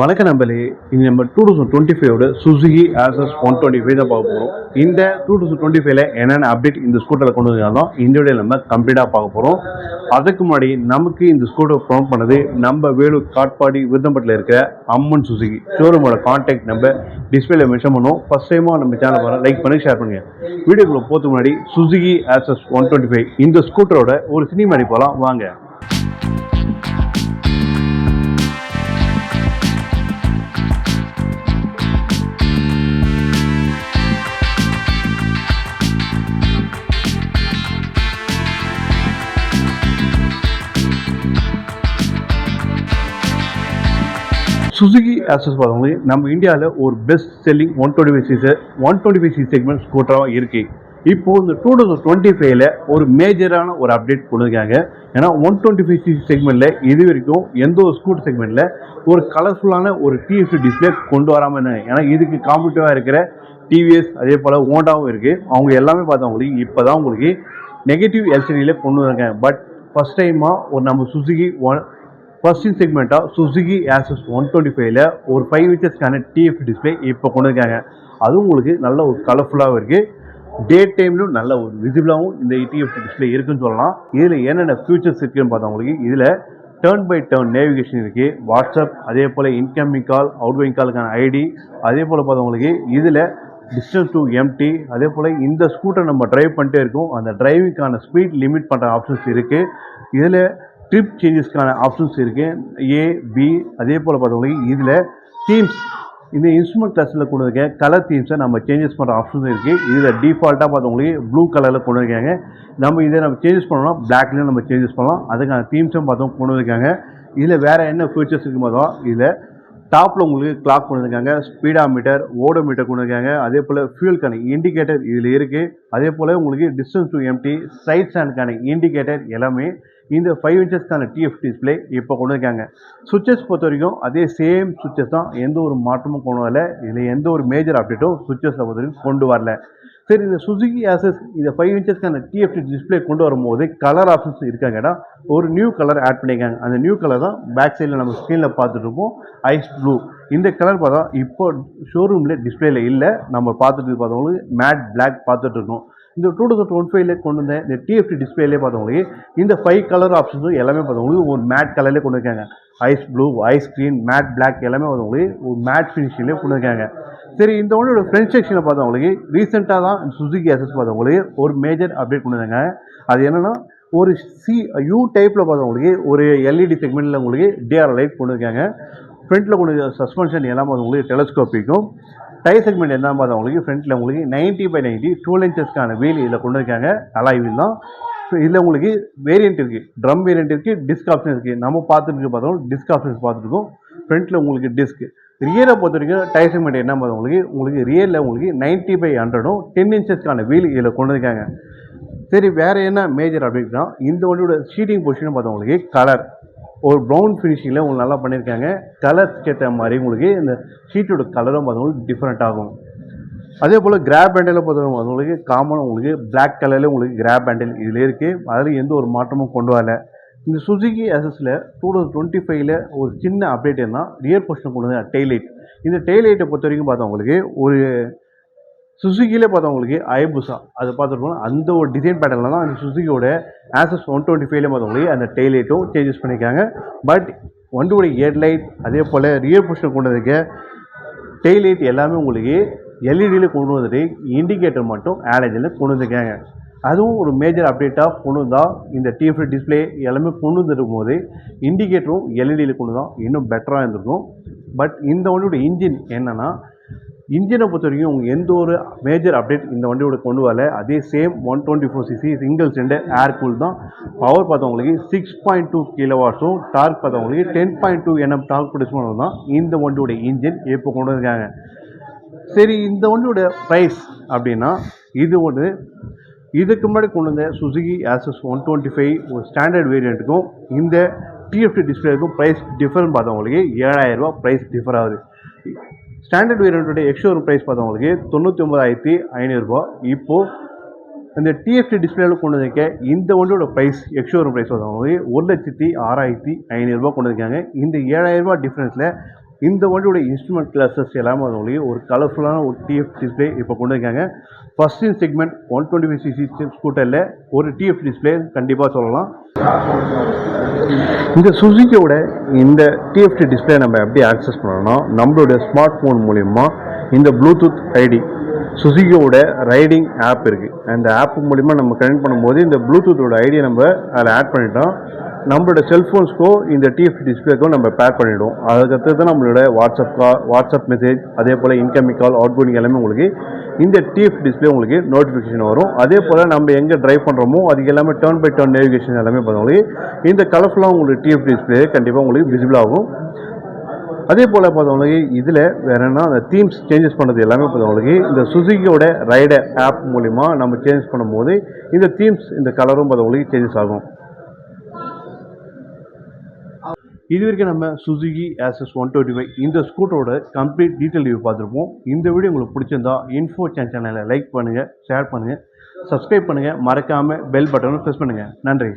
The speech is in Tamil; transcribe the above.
வணக்க நம்பளே இனி நம்ம two thousand twenty ஃபைவோட Suzuki Access one twenty five தான் பார்க்க போகிறோம் இந்த டூ தௌசண்ட் டுவெண்ட்டி ஃபைவ்ல என்னென்ன அப்டேட் இந்த ஸ்கூட்டரில் கொண்டு வந்தாலும் இந்த வீடியோ நம்ம கம்ப்ளீட்டாக பார்க்க போகிறோம் அதுக்கு முன்னாடி நமக்கு இந்த ஸ்கூட்டர் ப்ரொமோட் பண்ணது நம்ம வேலூர் காட்பாடி விருதம்பட்டில் இருக்கிற அம்மன் சுசுகி ஷோரூமோட கான்டாக்ட் நம்பர் டிஸ்பிளேல மென்ஷன் பண்ணுவோம். ஃபர்ஸ்ட் டைமாக நம்ம சேனல் வர லைக் பண்ணி ஷேர் பண்ணுங்க. வீடியோக்குள்ளே போகிறதுக்கு முன்னாடி Suzuki Access one twenty five இந்த ஸ்கூட்டரோட ஒரு சினிமாடி போகலாம் வாங்க. சுசுகி ஆசஸ் பார்த்தவங்க நம்ம இந்தியாவில் ஒரு best selling one twenty five CC one twenty five C segment ஸ்கூட்டராக இருக்குது இப்போ இந்த டூ தௌசண்ட் டுவெண்ட்டி ஃபைவ்ல ஒரு மேஜரான ஒரு அப்டேட் கொண்டு ஏன்னா ஒன் டுவெண்ட்டி ஃபைவ் சி செக்மெண்ட்டில் இது வரைக்கும் எந்த ஒரு ஸ்கூட்டர் செக்மெண்ட்டில் ஒரு கலர்ஃபுல்லான ஒரு டிஎஃப்சி டிஸ்பிளே கொண்டு வராமல் இருந்தாங்க. ஏன்னா இதுக்கு காம்படிட்டிவாக இருக்கிற டிவிஎஸ் அதே போல் ஹோண்டாவும் இருக்குது அவங்க எல்லாமே பார்த்தவங்களுக்கு இப்போ தான் உங்களுக்கு நெகட்டிவ் எல்சிடியில் கொண்டு வராங்க பட் ஃபஸ்ட் டைமாக ஒரு நம்ம சுசுகி ஒன் ஃபர்ஸ்ட் செக்மெண்ட்டாக சுசுகி ஆசஸ் ஒன் டுவெண்ட்டி ஃபைவ்ல ஒரு ஃபைவ் இன்ச்சஸ்க்கான டிஎஃப் டிஸ்பிளே இப்போ கொண்டு இருக்காங்க அதுவும் உங்களுக்கு நல்ல ஒரு கலர்ஃபுல்லாகவும் இருக்குது டே டைம்லையும் நல்ல ஒரு விசிபிளாகவும் இந்த டிஎஃப் டிஸ்பிளே இருக்குன்னு சொல்லலாம். இதில் என்னென்ன ஃபியூச்சர்ஸ் இருக்குன்னு பார்த்தவங்களுக்கு இதில் டேர்ன் பை டேர்ன் நேவிகேஷன் இருக்குது வாட்ஸ்அப் அதே போல் இன்கமிங் கால் அவுட்கோயிங் காலுக்கான ஐடி அதே போல் பார்த்தவங்களுக்கு இதில் டிஸ்டன்ஸ் டு எம்டி அதே போல் இந்த ஸ்கூட்டர் நம்ம டிரைவ் பண்ணிட்டே இருக்கோம். அந்த டிரைவிங்க்கான ஸ்பீட் லிமிட் பண்ணுற ஆப்ஷன்ஸ் இருக்குது இதில் ட்ரிப் சேஞ்சஸ்க்கான ஆப்ஷன்ஸ் இருக்குது ஏ பி அதே போல் பார்த்தவங்களுக்கு இதில் தீம்ஸ் இந்த இன்ஸ்ட்ருமெண்ட் கிளாஸில் கொண்டு இருக்க கலர் தீம்ஸை நம்ம சேஞ்சஸ் பண்ணுற ஆப்ஷன்ஸ் இருக்குது இதில் டிஃபால்ட்டாக பார்த்தவங்களுக்கு ப்ளூ கலரில் கொண்டு இருக்காங்க நம்ம இதை நம்ம சேஞ்சஸ் பண்ணோம்னா பிளாக்லேயும் நம்ம சேஞ்சஸ் பண்ணலாம். அதுக்கான தீம்ஸும் பார்த்தோம் கொண்டு இருக்காங்க இதில் வேறு என்ன ஃபீச்சர்ஸ் இருக்கு பார்த்தோம். இதில் டாப்பில் உங்களுக்கு கிளாக் கொண்டுருக்காங்க ஸ்பீடா மீட்டர் ஓடோ மீட்டர் கொண்டுருக்காங்க அதே போல் ஃபியூல்கான இண்டிகேட்டர் இதில் இருக்குது அதே போல் உங்களுக்கு டிஸ்டன்ஸ் டு எம்டி சைட் ஸ்டாண்டுக்கான இண்டிகேட்டர் எல்லாமே இந்த ஃபைவ் இன்ச்சஸ்க்கான டிஎஃப் டிஸ்பிளே இப்போ கொண்டு இருக்காங்க சுவிச்சஸ் பொறுத்த வரைக்கும் அதே சேம் சுவிச்சஸ் தான். எந்த ஒரு மாற்றமும் கொண்டு வரல. இதில் எந்த ஒரு மேஜர் அப்டேட்டும் சுவிச்சஸை பொறுத்த வரைக்கும் கொண்டு வரல. சரி இந்த சுசுகி ஆசஸ் இந்த ஃபைவ் இன்ச்சஸ்க்கான டிஎஃப்டி டிஸ்பிளே கொண்டு வரும்போது கலர் ஆப்ஷன்ஸ் இருக்காங்கடா ஒரு நியூ கலர் ஆட் பண்ணியிருக்காங்க. அந்த நியூ கலர் தான் பேக் சைடில் நம்ம ஸ்க்ரீனில் பார்த்துட்டு இருப்போம். ஐஸ் ப்ளூ இந்த கலர் பார்த்தா இப்போ ஷோரூமில் டிஸ்பிளேல இல்லை. நம்ம பார்த்துட்டு பார்த்தவங்களுக்கு மேட் பிளாக் பார்த்துட்டு இருக்கோம். இந்த டூ தௌசண்ட் டுவெண்ட்டி ஃபைவ்ல கொண்டு வந்த இந்த டிஎஃப்டி டிஸ்பிளேலே பார்த்தவங்களுக்கு இந்த ஃபைவ் கலர் ஆப்ஷன்ஸும் எல்லாமே பார்த்தவங்களுக்கு ஒரு மேட் கலர்லேயே கொண்டு இருக்காங்க ice blue ice green matte black எல்லாமே பார்த்தவங்களுக்கு ஒரு மேட் ஃபினிஷிங்லேயே கொடுத்துருக்காங்க சரி இந்த ஒன்றோட செக்ஷனில் பார்த்தா பார்த்தவங்களுக்கு ரீசெண்டாக தான் சுசுகி அசஸ் பார்த்தவங்களுக்கு ஒரு மேஜர் அப்டேட் கொடுத்துருங்க அது என்னென்னா ஒரு சி யூ டைப்பில் பார்த்தவங்களுக்கு ஒரு எல்இடி செக்மெண்ட்டில் உங்களுக்கு டிஆர் லைட் கொண்டுருக்காங்க ஃப்ரண்ட்டில் கொண்டு சஸ்பென்ஷன் எல்லாமே உங்களுக்கு டெலஸ்கோப்பிக்கும் டை செக்மெண்ட் என்ன பார்த்தவங்களுக்கு ஃப்ரண்ட்டில் உங்களுக்கு நைன்ட்டி பை நைன்ட்டி டூ இன்ச்சஸ்க்கான வீல் இதில் கொண்டு இருக்காங்க அலாய் வீல் தான். இதில் உங்களுக்கு வேரியன்ட் இருக்குது ட்ரம் வேரியன்ட் இருக்குது டிஸ்க் ஆப்ஷன் இருக்குது நம்ம பார்த்துட்டு பார்த்தோம் டிஸ்க் ஆப்ஷன்ஸ் பார்த்துருக்கோம் ஃப்ரண்ட்டில் உங்களுக்கு டிஸ்க் ரியரை பொறுத்த வரைக்கும் டயர் செக்மெண்ட் என்ன பார்த்தா உங்களுக்கு? உங்களுக்கு ரியரில் உங்களுக்கு நைன்ட்டி பை ஹண்ட்ரடும் டென் இன்ச்சஸ்க்கான வீல் இதில் கொண்டு இருக்காங்க சரி வேறு என்ன மேஜர் அப்படின்னா இந்த வண்டியோட ஷீட்டிங் பொசிஷன் பார்த்தவங்களுக்கு கலர் ஒரு ப்ரௌன் ஃபினிஷிங்கில் உங்களுக்கு நல்லா பண்ணியிருக்காங்க கலர்ஸ்க்கு ஏற்ற மாதிரி உங்களுக்கு இந்த ஷீட்டோட கலரும் பார்த்தவங்களுக்கு டிஃப்ரெண்ட் ஆகும். அதே போல் கிராப் ஹேண்டில் பார்த்தோம்னா உங்களுக்கு காமனாக உங்களுக்கு பிளாக் கலரில் உங்களுக்கு கிராப் ஹேண்டில் இதில் இருக்குது அதில் எந்த ஒரு மாற்றமும் கொண்டு வரல. இந்த சுசுகி எஸ்எஸில் டூ தௌசண்ட் டுவெண்ட்டி ஃபைவ்ல ஒரு சின்ன அப்டேட் என்ன ரியர் போர்ஷன் கொண்டு வந்து டெய்லைட் இந்த டெய்லைட்டை பொறுத்த வரைக்கும் பார்த்தவங்களுக்கு ஒரு சுசுகிலே பார்த்தவங்களுக்கு ஐபுசா அதை பார்த்துருக்கோம் அந்த ஒரு டிசைன் பேட்டர்னில் தான் அந்த சுசுகியோட ஆசஸ் ஒன் டுவெண்ட்டி ஃபைவ்ல பார்த்தவங்களுக்கு அந்த டெய்லைட்டும் சேஞ்சஸ் பண்ணியிருக்காங்க. பட் வண்டியோட ஹெட்லைட் அதே போல் ரியர் போர்ஷன் கொண்டு வந்திருக்க டெய்லைட் எல்லாமே உங்களுக்கு எல்இடியில் கொண்டு வந்துட்டு இண்டிகேட்டர் மட்டும் ஆலேஜில் கொண்டு வந்துருக்காங்க. அதுவும் ஒரு மேஜர் அப்டேட்டாக கொண்டு வந்தால் இந்த டிஎஃப்டி டிஸ்பிளே எல்லாமே கொண்டு வந்துருக்கும் போது இண்டிகேட்டரும் எல்இடியில் கொண்டு தான் இன்னும் பெட்டராக இருந்திருக்கும். பட் இந்த வண்டியோட இன்ஜின் என்னென்னா இன்ஜினை பொறுத்த வரைக்கும் உங்கள் எந்த ஒரு மேஜர் அப்டேட் இந்த வண்டியோட கொண்டு வரல. அதே same one twenty four CC single centre air cool தான். பவர் பார்த்தவங்களுக்கு சிக்ஸ் பாயிண்ட் டூ கிலோவாட்ஸும் டார்க் பார்த்தவங்களுக்கு ten point two NM torque produce பண்ணது தான் இந்த வண்டியோட இன்ஜின் இப்போ கொண்டு வந்திருக்காங்க. சரி இந்த ஒன்றுடைய ப்ரைஸ் அப்படின்னா இது ஒன்று இதுக்கு முன்னாடி கொண்டு வந்த Suzuki Access one twenty five ஒரு ஸ்டாண்டர்ட் வேரியண்ட்டுக்கும் இந்த டிஎஃப்டி டிஸ்பிளேக்கும் ப்ரைஸ் டிஃபர்னு பார்த்தவங்களுக்கு ஏழாயிரரூபா ப்ரைஸ் டிஃபர் ஆகுது. ஸ்டாண்டர்ட் வேரியண்ட்டோட எக்ஸ்ஷோரூம் ப்ரைஸ் பார்த்தவங்களுக்கு தொண்ணூற்றி ஒம்பதாயிரத்தி ஐநூறுரூபா இப்போது இந்த டிஎஃப்டி டிஸ்பிளேல கொண்டு வந்திருக்க இந்த வண்டியோட ப்ரைஸ் எக்ஸ்ஷோரூம் ப்ரைஸ் பார்த்தவங்களுக்கு ஒரு லட்சத்தி ஆறாயிரத்தி ஐநூறுரூபா கொண்டு வந்திருக்காங்க இந்த ஏழாயிரரூபா டிஃப்ரென்ஸில் இந்த வண்டியோட இன்ஸ்ட்ருமெண்ட் கிளாஸஸ் எல்லாமே அதனுடைய ஒரு கலர்ஃபுல்லான ஒரு டிஎஃப் டிஸ்பிளே இப்போ கொண்டு வந்திருக்காங்க. First in segment one twenty five CC ஸ்கூட்டரில் ஒரு டிஎஃப் டிஸ்பிளே கண்டிப்பாக சொல்லலாம். இந்த சுசுக்கியோட இந்த டிஎஃப்டி டிஸ்பிளே நம்ம எப்படி ஆக்சஸ் பண்ணணும்னா நம்மளோட ஸ்மார்ட் ஃபோன் மூலிமா இந்த ப்ளூடூத் ஐடி சுசுகியோட ரைடிங் ஆப் இருக்குது அந்த ஆப் மூலிமா நம்ம கனெக்ட் பண்ணும்போது இந்த ப்ளூடூத்தோட ஐடியை நம்ம அதில் ஆட் பண்ணிட்டோம். நம்மளோட செல்ஃபோன்ஸ்க்கோ இந்த டிஎஃப்டி டிஸ்பிளேக்கோ நம்ம பேர் பண்ணிவிடுவோம் அதுக்கடுத்து தான் நம்மளோட வாட்ஸ்அப் கால் வாட்ஸ்அப் மெசேஜ் அதே போல் இன்கமிங் கால் அவுட் கோயிங் எல்லாமே உங்களுக்கு இந்த டிஎஃப் டிஸ்பிளே உங்களுக்கு நோட்டிஃபிகேஷன் வரும். அதே போல் நம்ம எங்கே ட்ரைவ் பண்ணுறோமோ அதுக்கு எல்லாமே டேர்ன் பை டேர்ன் நேவிகேஷன் எல்லாமே பார்த்தவங்களுக்கு இந்த கலர்ஃபுல்லாக உங்களுக்கு டிஎஃப் டிஸ்பிளே கண்டிப்பாக உங்களுக்கு விசிபிள் ஆகும். அதே போல் பார்த்தவங்களுக்கு இதில் வேற என்ன அந்த தீம்ஸ் சேஞ்சஸ் பண்ணுறது எல்லாமே பார்த்தவங்களுக்கு இந்த சுசுகியோட ரைடர் ஆப் மூலிமா நம்ம சேஞ்ச் பண்ணும்போது இந்த தீம்ஸ் இந்த கலரும் பார்த்தவங்களுக்கு சேஞ்சஸ் ஆகும். இது வரைக்கும் நம்ம Suzuki Access one twenty five இந்த ஸ்கூட்டரோட கம்ப்ளீட் டீட்டெயில் ரிவ்யூ பார்த்துருப்போம். இந்த வீடியோ உங்களுக்கு பிடிச்சிருந்தா இன்ஃபோ சேனலை லைக் பண்ணுங்கள் ஷேர் பண்ணுங்கள் சப்ஸ்கிரைப் பண்ணுங்கள் மறக்காமல் பெல் பட்டனும் ப்ரெஸ் பண்ணுங்கள் நன்றி.